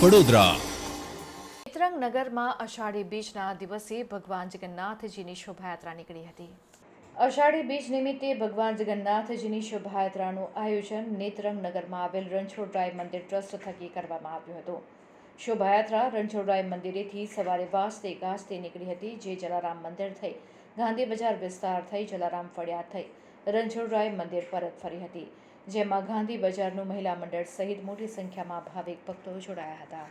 વડોદરા નેત્રંગ નગરમાં અષાઢી બીજના દિવસે ભગવાન જગન્નાથજીની શોભાયાત્રા નીકળી હતી. અષાઢી બીજ નિમિત્તે ભગવાન જગન્નાથજીની શોભાયાત્રાનું આયોજન નેત્રંગ નગરમાં આવેલ રણછોડરાય મંદિર ટ્રસ્ટ થકી કરવામાં આવ્યું હતું. શોભાયાત્રા રણછોડરાય મંદિરેથી સવારે વાસતે ગાજતે નીકળી હતી, જે જલારામ મંદિર થઈ ગાંધી બજાર વિસ્તાર થઈ જલારામ ફળિયા થઈ. રણછોડરાય મંદિર પરત ફરી હતી. જેમાં ગાંધી બજારનું મહિલા મંડળ સહિત મોટી સંખ્યામાં ભાવિક ભક્તો જોડાયા હતા.